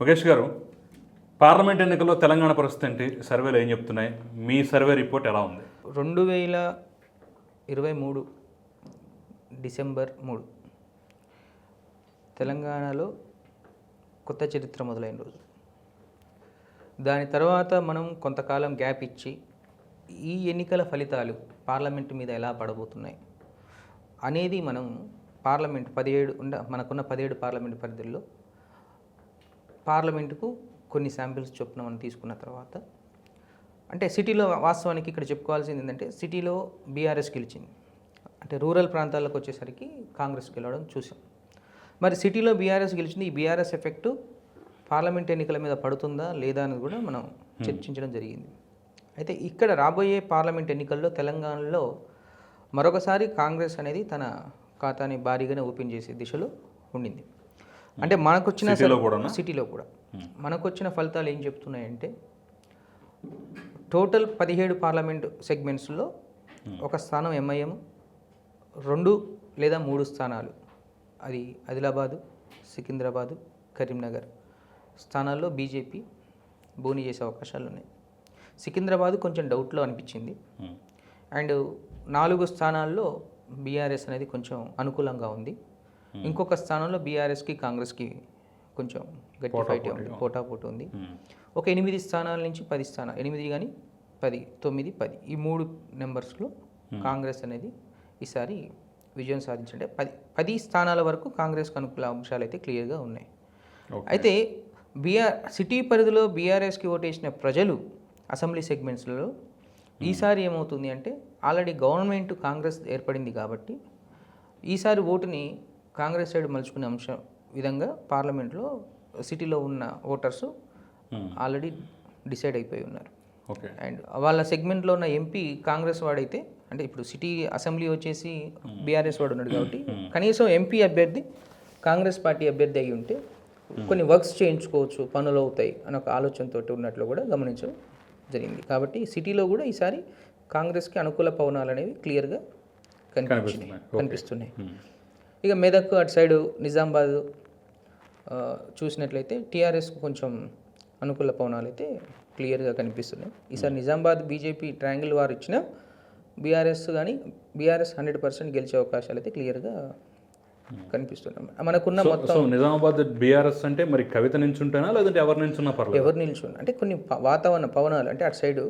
ముఖేష్ గారు పార్లమెంట్ ఎన్నికల్లో తెలంగాణ పరిస్థితి ఏంటి? సర్వేలు ఏం చెప్తున్నాయి? మీ సర్వే రిపోర్ట్ ఎలా ఉంది? రెండు వేల ఇరవై మూడు డిసెంబర్ మూడు. తెలంగాణలో కొత్త చరిత్ర మొదలైన రోజు. దాని తర్వాత మనం కొంతకాలం గ్యాప్ ఇచ్చి ఈ ఎన్నికల ఫలితాలు పార్లమెంటు మీద ఎలా పడబోతున్నాయి అనేది మనం పార్లమెంట్ పదిహేడు ఉండ మనకున్న పదిహేడు పార్లమెంట్ పరిధుల్లో పార్లమెంటుకు కొన్ని శాంపిల్స్ చొప్పున మనం తీసుకున్న తర్వాత అంటే సిటీలో వాస్తవానికి ఇక్కడ చెప్పుకోవాల్సింది ఏంటంటే సిటీలో బీఆర్ఎస్ గెలిచింది. అంటే రూరల్ ప్రాంతాలకు వచ్చేసరికి కాంగ్రెస్ గెలవడం చూసాం. మరి సిటీలో బీఆర్ఎస్ గెలిచింది ఈ బీఆర్ఎస్ ఎఫెక్ట్ పార్లమెంట్ ఎన్నికల మీద పడుతుందా లేదా అనేది కూడా మనం చర్చించడం జరిగింది. అయితే ఇక్కడ రాబోయే పార్లమెంట్ ఎన్నికల్లో తెలంగాణలో మరొకసారి కాంగ్రెస్ అనేది తన ఖాతాని భారీగానే ఓపెన్ చేసే దిశలో ఉండింది. అంటే సిటీలో కూడానా? సిటీలో కూడా. మనకొచ్చిన ఫలితాలు ఏం చెప్తున్నాయంటే టోటల్ పదిహేడు పార్లమెంట్ సెగ్మెంట్స్లో ఒక స్థానం ఎంఐఎం రెండు లేదా మూడు స్థానాలు. అది ఆదిలాబాదు సికింద్రాబాదు కరీంనగర్ స్థానాల్లో బీజేపీ బోని చేసే అవకాశాలు ఉన్నాయి. సికింద్రాబాద్ కొంచెం డౌట్లో అనిపించింది. ఉమ్. అండ్ నాలుగు స్థానాల్లో బీఆర్ఎస్ అనేది కొంచెం అనుకూలంగా ఉంది. ఇంకొక స్థానంలో బీఆర్ఎస్కి కాంగ్రెస్కి కొంచెం గట్టి ఫైట్ ఉంది పోటాపోటీ ఉంది. ఉమ్. ఒక ఎనిమిది స్థానాల నుంచి పది స్థానాలు ఎనిమిది కానీ పది తొమ్మిది పది ఈ మూడు నెంబర్స్లో కాంగ్రెస్ అనేది ఈసారి విజయం సాధించంటే పది పది స్థానాల వరకు కాంగ్రెస్కి అనుకూల అంశాలు అయితే క్లియర్గా ఉన్నాయి. అయితే బీఆర్ సిటీ పరిధిలో బీఆర్ఎస్కి ఓటేసిన ప్రజలు అసెంబ్లీ సెగ్మెంట్స్లలో ఈసారి ఏమవుతుంది అంటే ఆల్రెడీ గవర్నమెంట్ కాంగ్రెస్ ఏర్పడింది కాబట్టి ఈసారి ఓటుని కాంగ్రెస్ సైడ్ మలుచుకునే అంశం విధంగా పార్లమెంట్లో సిటీలో ఉన్న ఓటర్స్ ఉమ్. ఆల్రెడీ డిసైడ్ అయిపోయి ఉన్నారు. ఓకే. అండ్ వాళ్ళ సెగ్మెంట్లో ఉన్న ఎంపీ కాంగ్రెస్ వాడైతే అంటే ఇప్పుడు సిటీ అసెంబ్లీ వచ్చేసి బీఆర్ఎస్ వాడు ఉన్నాడు కాబట్టి కనీసం ఎంపీ అభ్యర్థి కాంగ్రెస్ పార్టీ అభ్యర్థి అయి ఉంటే కొన్ని వర్క్స్ చేయించుకోవచ్చు పనులు అవుతాయి అని ఒక ఆలోచనతో ఉన్నట్లు కూడా గమనించడం జరిగింది. కాబట్టి సిటీలో కూడా ఈసారి కాంగ్రెస్కి అనుకూల పవనాలు అనేవి క్లియర్గా కనిపిస్తున్నాయి. కనిపిస్తున్నాయి. ఇక మెదక్ అటు సైడు నిజామాబాద్ చూసినట్లయితే టీఆర్ఎస్ కొంచెం అనుకూల పవనాలు అయితే క్లియర్గా కనిపిస్తున్నాయి. ఈసారి నిజామాబాద్ బీజేపీ ట్రయాంగిల్ వారు ఇచ్చిన బీఆర్ఎస్ కానీ బీఆర్ఎస్ హండ్రెడ్ పర్సెంట్ గెలిచే అవకాశాలు అయితే క్లియర్గా కనిపిస్తున్నాయి. మనకున్న మొత్తం నిజామాబాద్ బీఆర్ఎస్ అంటే మరి కవిత నించుంటేనా? లేదంటే ఎవరు నించున్నా పర్లేదు? ఎవరు నిల్చున్న? అంటే కొన్ని వాతావరణ పవనాలు అంటే అటు సైడు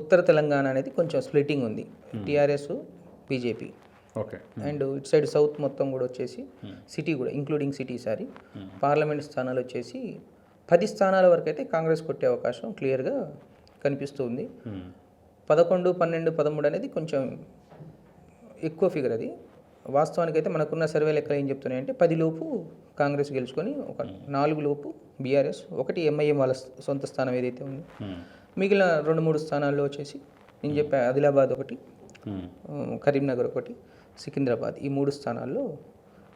ఉత్తర తెలంగాణ అనేది కొంచెం స్ప్లిట్టింగ్ ఉంది. TRS BJP. ఓకే. అండ్ ఇటు సైడ్ సౌత్ మొత్తం కూడా వచ్చేసి సిటీ కూడా ఇంక్లూడింగ్ సిటీ సారి పార్లమెంట్ స్థానాలు వచ్చేసి పది స్థానాల వరకు అయితే కాంగ్రెస్ కొట్టే అవకాశం క్లియర్గా కనిపిస్తుంది ఉమ్. పదకొండు పన్నెండు పదమూడు అనేది కొంచెం ఎక్కువ ఫిగర్ అది. వాస్తవానికి అయితే మనకున్న సర్వే లెక్కలు ఏం చెప్తున్నాయంటే పది లోపు కాంగ్రెస్ గెలుచుకొని ఒక నాలుగు లోపు బీఆర్ఎస్ ఒకటి ఎంఐఎం వాళ్ళ సొంత స్థానం ఏదైతే ఉందో. మిగిలిన రెండు మూడు స్థానాల్లో వచ్చేసి నేను చెప్పా ఆదిలాబాద్ ఒకటి కరీంనగర్ ఒకటి సికింద్రాబాద్ ఈ మూడు స్థానాల్లో.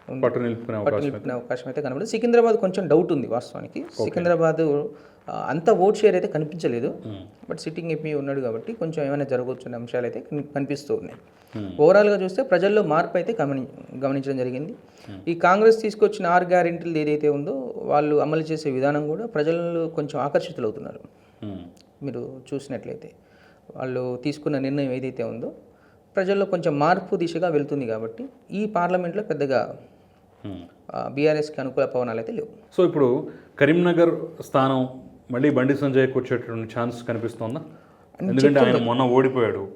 పట్టు నిలుపుకునే అవకాశం నిలిపిన అవకాశం అయితే కనబడదు సికింద్రాబాద్ కొంచెం డౌట్ ఉంది వాస్తవానికి సికింద్రాబాద్ అంత ఓట్ షేర్ అయితే కనిపించలేదు. బట్ సిట్టింగ్ ఎంపీ ఉన్నాడు కాబట్టి కొంచెం ఏమైనా జరగవచ్చు అనే అంశాలు అయితే కని- కనిపిస్తూ ఉన్నాయి Hmm. ఓవరాల్గా చూస్తే ప్రజల్లో మార్పు అయితే గమని గమనించడం జరిగింది ఈ కాంగ్రెస్ తీసుకొచ్చిన ఆరు గ్యారెంటీలు ఏదైతే ఉందో వాళ్ళు అమలు చేసే విధానం కూడా ప్రజలు కొంచెం ఆకర్షితులవుతున్నారు ఉమ్. మీరు చూసినట్లయితే వాళ్ళు తీసుకున్న నిర్ణయం ఏదైతే ఉందో ప్రజల్లో కొంచెం మార్పు దిశగా వెళ్తుంది కాబట్టి ఈ పార్లమెంట్లో పెద్దగా. బీఆర్ఎస్కి అనుకూల పవనాలు అయితే లేవు. సో ఇప్పుడు కరీంనగర్ స్థానం మళ్ళీ బండి సంజయ్కి వచ్చేటటువంటి ఛాన్స్ కనిపిస్తోందా? ఎందుకంటే ఆయన మొన్న ఓడిపోయాడు.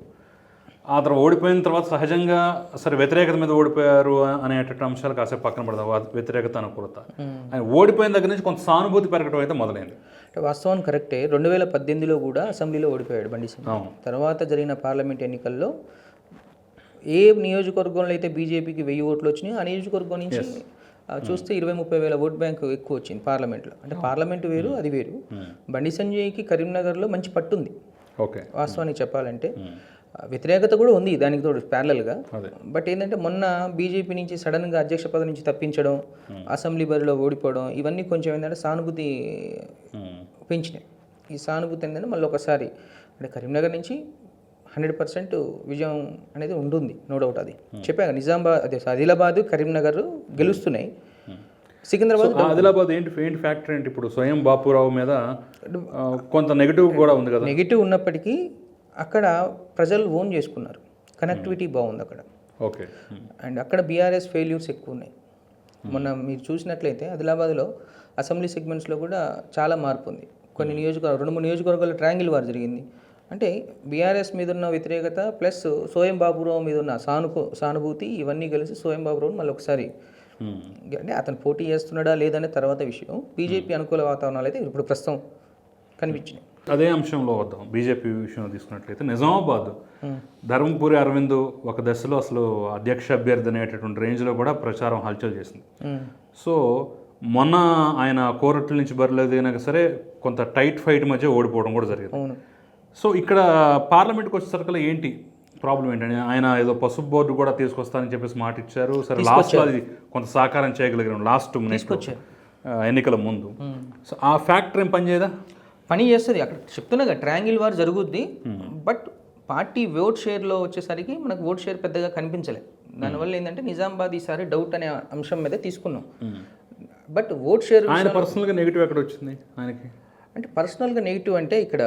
ఆ తర్వాత ఓడిపోయిన తర్వాత సహజంగా సరే వ్యతిరేకత మీద ఓడిపోయారు అనేటటువంటి అంశాలు కాసేపు పక్కన పడదాం. వా- వ్యతిరేకత అనుకూలత. ఆయన ఓడిపోయిన దగ్గర నుంచి కొంత సానుభూతి పెరగడం అయితే మొదలైంది. అంటే వాస్తవం కరెక్టే. రెండు వేల పద్దెనిమిదిలో కూడా అసెంబ్లీలో ఓడిపోయాడు బండి సింగ్ తర్వాత జరిగిన పార్లమెంట్ ఎన్నికల్లో ఏ నియోజకవర్గంలో అయితే బీజేపీకి వెయ్యి ఓట్లు వచ్చినాయో ఆ నియోజకవర్గం నుంచి చూస్తే ఇరవై ముప్పై వేల ఓట్ బ్యాంక్ ఎక్కువ వచ్చింది పార్లమెంట్లో. అంటే పార్లమెంట్ వేరు అది వేరు. బండి సంజయ్కి కరీంనగర్లో మంచి పట్టుంది ఓకే వాస్తవానికి చెప్పాలంటే ఆ, వ్యతిరేకత కూడా ఉంది దానికి తోడు ప్యారలల్గా. బట్ ఏంటంటే మొన్న బీజేపీ నుంచి సడన్గా అధ్యక్ష పదవి నుంచి తప్పించడం అసెంబ్లీ బరిలో ఓడిపోవడం ఇవన్నీ కొంచెం ఏంటంటే సానుభూతి. పెంచినాయి. ఈ సానుభూతి ఏంటంటే మళ్ళీ ఒకసారి అంటే కరీంనగర్ నుంచి హండ్రెడ్ పర్సెంట్ విజయం అనేది ఉంటుంది నో డౌట్ అది. చెప్పాక నిజామాబాద్ అదే ఆదిలాబాద్ కరీంనగర్ గెలుస్తున్నాయి. సికింద్రాబాద్ ఆదిలాబాద్ ఏంటి ఏంటి ఫ్యాక్టర్ ఏంటి? ఇప్పుడు స్వయం బాపురావు మీద కొంత నెగిటివ్ కూడా ఉంది కదా. నెగిటివ్ ఉన్నప్పటికీ అక్కడ ప్రజలు ఓన్ చేసుకున్నారు. కనెక్టివిటీ బాగుంది అక్కడ. ఓకే అండ్ అక్కడ బీఆర్ఎస్ ఫెయిల్యూర్స్ ఎక్కువ ఉన్నాయి. మొన్న మీరు చూసినట్లయితే ఆదిలాబాద్లో అసెంబ్లీ సెగ్మెంట్స్లో కూడా చాలా మార్పు ఉంది. కొన్ని నియోజకవర్గాలు రెండు మూడు నియోజకవర్గాల్లో ట్రయాంగిల్ వార్ జరిగింది. అంటే బీఆర్ఎస్ మీద ఉన్న వ్యతిరేకత ప్లస్ సోయం బాబురావు మీద ఉన్న సానుకూ సానుభూతి ఇవన్నీ కలిసి సోయం బాబురావు మళ్ళీ ఒకసారి అంటే అతను పోటీ చేస్తున్నాడా లేదనే తర్వాత విషయం. బీజేపీ అనుకూల వాతావరణాలు అయితే ఇప్పుడు ప్రస్తుతం కనిపించినాయి. అదే అంశంలో వద్దాం. బీజేపీ విషయం తీసుకున్నట్లయితే నిజామాబాద్ ధర్మపురి అరవింద్ ఒక దశలో అసలు అధ్యక్ష అభ్యర్థి అనేటటువంటి రేంజ్లో కూడా ప్రచారం హల్చల్ చేసింది. సో మొన్న ఆయన కోరట్ల నుంచి బరిలేదు అయినా సరే కొంత టైట్ ఫైట్ మధ్య ఓడిపోవడం కూడా జరిగింది. అవును. సో ఇక్కడ పార్లమెంట్కి వచ్చేసరికి ఏంటి? ప్రాబ్లం ఏంటంటే ఆయన ఏదో పసుపు బోర్డు కూడా తీసుకొస్తానని చెప్పేసి మాట ఇచ్చారు. సరే లాస్ట్లో అది కొంత సహకారం చేయగలిగారు. లాస్ట్ ఎన్నికల ముందు. సో ఆ ఫ్యాక్టర్ ఏం పనిచేయదా పని చేస్తుంది. అక్కడ చెప్తున్నాగా ట్రయాంగిల్ వార్ జరుగుద్ది. బట్ పార్టీ ఓట్ షేర్లో వచ్చేసరికి మనకు ఓట్ షేర్ పెద్దగా కనిపించలేదు దానివల్ల ఏంటంటే నిజామాబాద్ ఈసారి డౌట్ అనే అంశం మీద తీసుకున్నాం. బట్ ఓట్ షేర్ ఆయన పర్సనల్గా నెగిటివ్ ఎక్కడ వచ్చింది ఆయనకి? అంటే పర్సనల్గా నెగిటివ్ అంటే ఇక్కడ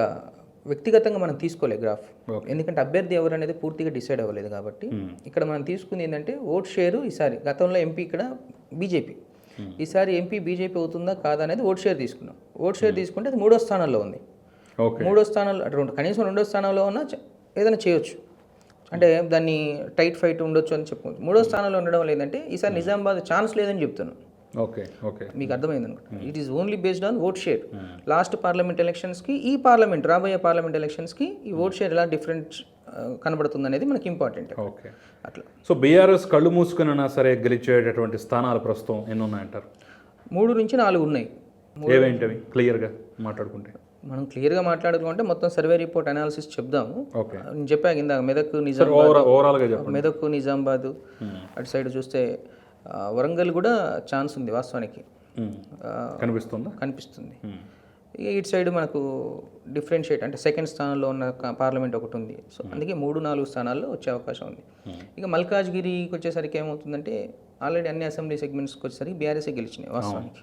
వ్యక్తిగతంగా మనం తీసుకోలే గ్రాఫ్ ఎందుకంటే అభ్యర్థి ఎవరు అనేది పూర్తిగా డిసైడ్ అవ్వలేదు కాబట్టి ఇక్కడ మనం తీసుకుంది ఏంటంటే ఓట్ షేరు ఈసారి గతంలో ఎంపీ ఇక్కడ బీజేపీ ఈసారి ఎంపీ బీజేపీ అవుతుందా కాదా అనేది ఓట్ షేర్ తీసుకున్నాం. ఓట్ షేర్ తీసుకుంటే అది మూడో స్థానంలో ఉంది. మూడో స్థానంలో అంటే కనీసం రెండో స్థానంలో ఉన్నా ఏదైనా చేయొచ్చు. అంటే దాన్ని టైట్ ఫైట్ ఉండొచ్చు అని చెప్పుకోవచ్చు. మూడో స్థానంలో ఉండడం లేదంటే ఈసారి నిజామాబాద్ ఛాన్స్ లేదని చెప్తున్నాను ఓకే ఓకే. మీకు అర్థమైంది అనుకుంటా it is only based on vote share last parliament ఎలక్షన్స్కి ఈ పార్లమెంట్ రాబోయే పార్లమెంట్ ఎలక్షన్స్కి ఈ ఓట్ షేర్ ఎలా డిఫరెంట్ కనబడుతుంది అనేది మనకి ఇంపార్టెంట్ ఓకే. అట్లా. సో బీఆర్ఎస్ కళ్ళు మూసుకున్నా సరే గెలిచేటటువంటి స్థానాలు ప్రస్తుతం ఎన్ని ఉన్నాయంటారు మూడు నుంచి నాలుగు ఉన్నాయి. ఏవేంటవి? క్లియర్గా మాట్లాడుకుంటే. మనం క్లియర్గా మాట్లాడుకుంటే మొత్తం సర్వే రిపోర్ట్ అనాలిసిస్ చెప్దాము. ఓకే. నేను చెప్పాక ఇందాక మెదక్ సార్ నిజాం ఓవరాల్ ఓవరాల్గా చెప్పండి. మెదక్ నిజామాబాద్ అటు సైడ్ చూస్తే వరంగల్ కూడా ఛాన్స్ ఉంది వాస్తవానికి. కనిపిస్తుందా? కనిపిస్తుంది. ఇటు సైడ్ మనకు డిఫరెన్షియేట్ అంటే సెకండ్ స్థానంలో ఉన్న పార్లమెంట్ ఒకటి ఉంది. సో అందుకే మూడు నాలుగు స్థానాల్లో వచ్చే అవకాశం ఉంది. ఇక మల్కాజ్గిరికి వచ్చేసరికి ఏమవుతుందంటే ఆల్రెడీ అన్ని అసెంబ్లీ సెగ్మెంట్స్కి వచ్చేసరికి బీఆర్ఎస్ గెలిచినాయి వాస్తవానికి.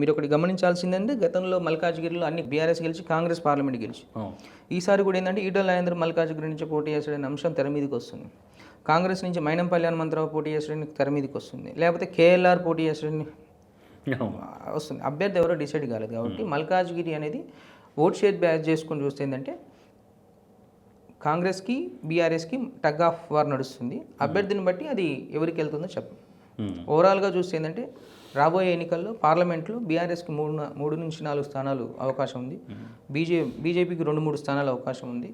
మీరు ఒకటి గమనించాల్సిందంటే గతంలో మల్కాజ్గిరిలో అన్ని బీఆర్ఎస్ గెలిచి కాంగ్రెస్ పార్లమెంట్ గెలిచి. ఈసారి కూడా ఏంటంటే ఈటల రాజేంద్ర మల్కాజ్గిరి నుంచి పోటీ చేసాడనే అంశం తెర మీదకి వస్తుంది. కాంగ్రెస్ నుంచి మైనంపల్లి హనుమంతరావు పోటీ చేసాడని తెర మీదకి వస్తుంది. లేకపోతే కేఎల్ఆర్ పోటీ అవును. వస్తుంది. అభ్యర్థి ఎవరో డిసైడ్ కాలేదు కాబట్టి మల్కాజ్గిరి అనేది ఓట్ షేర్ బ్యాచ్ చేసుకొని చూస్తే ఏంటంటే కాంగ్రెస్కి బీఆర్ఎస్కి టగ్ ఆఫ్ వార్ నడుస్తుంది. అభ్యర్థిని బట్టి అది ఎవరికి వెళ్తుందో చెప్పం. ఓవరాల్గా చూస్తే ఏంటంటే రాబోయే ఎన్నికల్లో పార్లమెంట్లో బీఆర్ఎస్కి మూడు మూడు నుంచి నాలుగు స్థానాలు అవకాశం ఉంది. బీజే బీజేపీకి రెండు మూడు స్థానాలు అవకాశం ఉంది.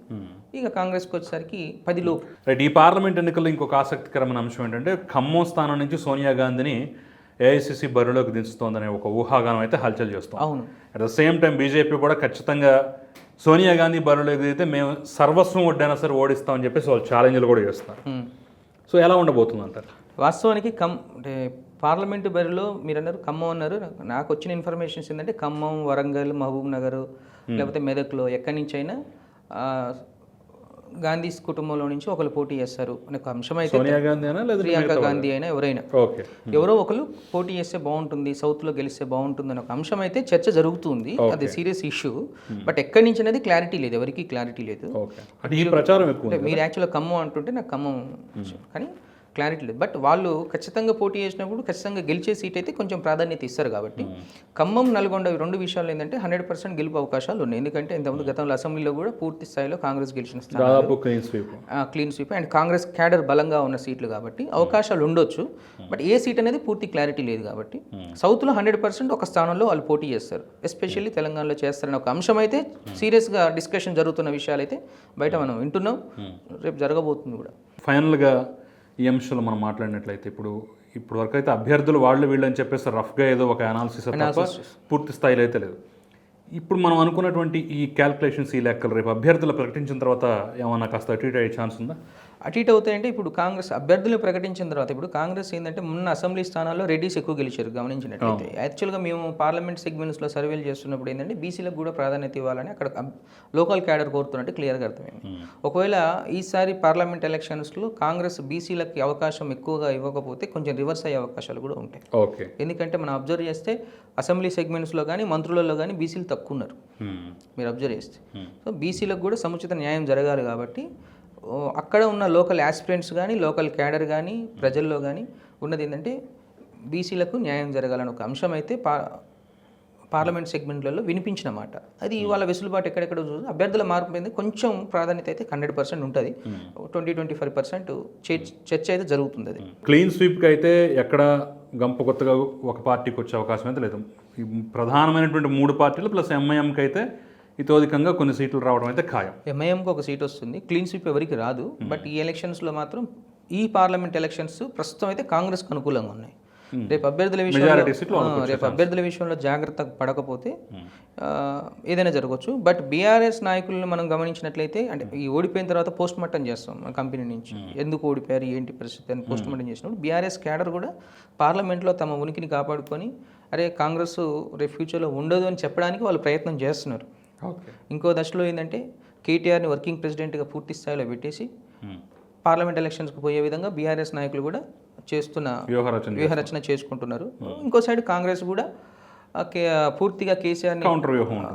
ఇక కాంగ్రెస్కి వచ్చేసరికి పది లోపు. రైట్ ఈ పార్లమెంట్ ఎన్నికల్లో ఇంకొక ఆసక్తికరమైన అంశం ఏంటంటే ఖమ్మం స్థానం నుంచి సోనియా గాంధీని ఏఐసిసి బరిలోకి దించుతోందనే ఒక ఊహాగానం అయితే హల్చల్ చేస్తాం అవును. At the same time BJP కూడా ఖచ్చితంగా సోనియా గాంధీ బరిలోకి దిగితే మేము సర్వస్వం వడ్డైనా సరే ఓడిస్తామని చెప్పేసి వాళ్ళు ఛాలెంజ్లు కూడా చేస్తున్నారు. సో ఎలా ఉండబోతుంది అంటారు? వాస్తవానికి కమ్ అంటే పార్లమెంటు బరిలో మీరు అన్నారు ఖమ్మం అన్నారు. నాకు- వచ్చిన ఇన్ఫర్మేషన్స్ ఏంటంటే ఖమ్మం వరంగల్ మహబూబ్ నగర్ లేకపోతే మెదక్లో ఎక్కడి నుంచి అయినా గాంధీ కుటుంబంలో నుంచి ఒకరు పోటీ చేస్తారు. అనే ఒక అంశం అయితే ప్రియాంక గాంధీ అయినా ఎవరైనా. ఎవరో ఒకరు పోటీ చేస్తే బాగుంటుంది సౌత్లో గెలిస్తే బాగుంటుంది అనే ఒక అంశం అయితే చర్చ జరుగుతుంది. అది సీరియస్ ఇష్యూ. బట్ ఎక్కడి నుంచి అనేది క్లారిటీ లేదు. ఎవరికి క్లారిటీ లేదు. మీరు యాక్చువల్గా ఖమ్మం అంటుంటే నాకు ఖమ్మం కానీ క్లారిటీ లేదు. బట్ వాళ్ళు ఖచ్చితంగా పోటీ చేసినప్పుడు ఖచ్చితంగా గెలిచే సీట్ అయితే కొంచెం ప్రాధాన్యత ఇస్తారు కాబట్టి ఖమ్మం నల్గొండ రెండు విషయాలు ఏంటంటే హండ్రెడ్ పర్సెంట్ గెలుపు అవకాశాలు ఉన్నాయి. ఎందుకంటే ఇంతకుముందు గతంలో అసెంబ్లీలో కూడా పూర్తి స్థాయిలో కాంగ్రెస్ గెలిచిన clean sweep clean sweep and Congress cadre బలంగా ఉన్న సీట్లు కాబట్టి అవకాశాలు ఉండొచ్చు. బట్ ఏ సీట్ అనేది పూర్తి క్లారిటీ లేదు కాబట్టి సౌత్లో హండ్రెడ్ పర్సెంట్ ఒక స్థానంలో వాళ్ళు పోటీ చేస్తారు. ఎస్పెషల్లీ తెలంగాణలో చేస్తారని ఒక అంశం అయితే సీరియస్గా డిస్కషన్ జరుగుతున్న విషయాలు అయితే బయట మనం వింటున్నాం. రేపు జరగబోతుంది కూడా. ఫైనల్గా ఈ అంశాలు మనం మాట్లాడినట్లయితే ఇప్పుడు ఇప్పుడు వరకు అయితే అభ్యర్థులు వాళ్ళు వీళ్ళు అని చెప్పేసి రఫ్గా ఏదో ఒక అనాలిసిస్ తప్ప పూర్తి స్థాయిలో అయితే లేదు. ఇప్పుడు మనం అనుకున్నటువంటి ఈ క్యాల్కులేషన్స్ ఈ లెక్కలు రేపు అభ్యర్థులు ప్రకటించిన తర్వాత ఏమన్నా కాస్త అటు ఇటు అయ్యే ఛాన్స్ ఉందా? అటు ఇటు అవుతాయంటే ఇప్పుడు కాంగ్రెస్ అభ్యర్థులు ప్రకటించిన తర్వాత ఇప్పుడు కాంగ్రెస్ ఏంటంటే మొన్న అసెంబ్లీ స్థానాల్లో రెడ్డిస్ ఎక్కువ గెలిచారు గమనించినట్లయితే. యాక్చువల్గా మేము పార్లమెంట్ సెగ్మెంట్స్లో సర్వేలు చేస్తున్నప్పుడు ఏంటంటే బీసీలకు కూడా ప్రాధాన్యత ఇవ్వాలని అక్కడ లోకల్ క్యాడర్ కోరుతున్నట్టు క్లియర్గా అర్థమైంది. ఒకవేళ ఈసారి పార్లమెంట్ ఎలక్షన్స్లో కాంగ్రెస్ బీసీలకి అవకాశం ఎక్కువగా ఇవ్వకపోతే కొంచెం రివర్స్ అయ్యే అవకాశాలు కూడా ఉంటాయి. ఓకే. ఎందుకంటే మనం అబ్జర్వ్ చేస్తే అసెంబ్లీ సెగ్మెంట్స్లో కానీ మంత్రులలో కానీ బీసీలు తక్కువ ఉన్నారు. మీరు అబ్జర్వ్ చేస్తే. సో బీసీలకు కూడా సముచిత న్యాయం జరగాలి కాబట్టి అక్కడ ఉన్న లోకల్ యాస్పిరెంట్స్ కానీ లోకల్ క్యాడర్ కానీ ప్రజల్లో కానీ ఉన్నది ఏంటంటే బీసీలకు న్యాయం జరగాలని ఒక అంశం అయితే పా పార్లమెంట్ సెగ్మెంట్లలో వినిపించిన మాట అది ఇవాళ వెసులుబాటు ఎక్కడెక్కడ చూసి అభ్యర్థుల మార్పు మీద కొంచెం ప్రాధాన్యత అయితే హండ్రెడ్ పర్సెంట్ ఉంటుంది. ట్వంటీ ట్వంటీ ఫైవ్ పర్సెంట్ చర్చ అయితే జరుగుతుంది అది. క్లీన్ స్వీప్కి అయితే ఎక్కడ గంప కొత్తగా ఒక పార్టీకి వచ్చే అవకాశం అయితే లేదు. ప్రధానమైనటువంటి మూడు పార్టీలు ప్లస్ ఎంఐఎంకి అయితే ఇతోధికంగా కొన్ని సీట్లు రావడం అయితే ఖాయం. ఎంఐఎంకి ఒక సీట్ వస్తుంది. క్లీన్ స్వీప్ ఎవరికి రాదు. బట్ ఈ ఎలక్షన్స్లో మాత్రం ఈ పార్లమెంట్ ఎలక్షన్స్ ప్రస్తుతం అయితే కాంగ్రెస్కి అనుకూలంగా ఉన్నాయి. రేపు అభ్యర్థుల విషయంలో రేపు అభ్యర్థుల విషయంలో జాగ్రత్త పడకపోతే ఆ, ఏదైనా జరగవచ్చు. బట్ బీఆర్ఎస్ నాయకులను మనం గమనించినట్లయితే అంటే ఈ ఓడిపోయిన తర్వాత పోస్ట్ మార్టం చేస్తాం మన కంపెనీ నుంచి. ఎందుకు ఓడిపోయారు? ఏంటి పరిస్థితి అని పోస్ట్ మార్టం చేసినప్పుడు బీఆర్ఎస్ క్యాడర్ కూడా పార్లమెంట్లో తమ ఉనికిని కాపాడుకొని అరే కాంగ్రెస్ రేపు ఫ్యూచర్లో ఉండదు అని చెప్పడానికి వాళ్ళు ప్రయత్నం చేస్తున్నారు. ఇంకో దశలో ఏంటంటే కేటీఆర్ని వర్కింగ్ ప్రెసిడెంట్గా పూర్తి స్థాయిలో పెట్టేసి పార్లమెంట్ ఎలక్షన్స్కి పోయే విధంగా బీఆర్ఎస్ నాయకులు కూడా చేస్తున్న వ్యూహరచన వ్యూహరచన చేసుకుంటున్నారు. ఇంకో సైడ్ కాంగ్రెస్ కూడా పూర్తిగా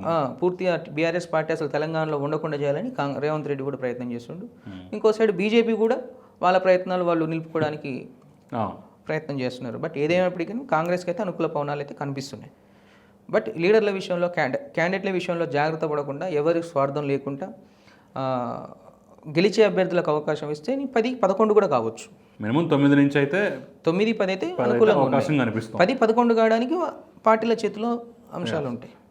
ఆ, పూర్తిగా బీఆర్ఎస్ పార్టీ అసలు తెలంగాణలో ఉండకుండా చేయాలని రేవంత్ రెడ్డి కూడా ప్రయత్నం చేస్తుండు. ఇంకో సైడ్ బీజేపీ కూడా వాళ్ళ ప్రయత్నాలు వాళ్ళు నిలుపుకోవడానికి. ప్రయత్నం చేస్తున్నారు. బట్ ఏదేమైనప్పటికీ కాంగ్రెస్కి అయితే అనుకూల పవనాలు అయితే కనిపిస్తున్నాయి. బట్ లీడర్ల విషయంలో క్యాండి క్యాండిడేట్ల విషయంలో జాగ్రత్త పడకుండా ఎవరి స్వార్థం లేకుండా గెలిచే అభ్యర్థులకు అవకాశం ఇస్తే పది పదకొండు కూడా కావచ్చు. మినిమం తొమ్మిది నుంచి అయితే తొమ్మిది పది అయితే అనుకూలంగా ఉన్నాయి. అవకాశం కనిపిస్తుంది. పది పదకొండు కావడానికి పార్టీల చేతిలో అంశాలు ఉంటాయి.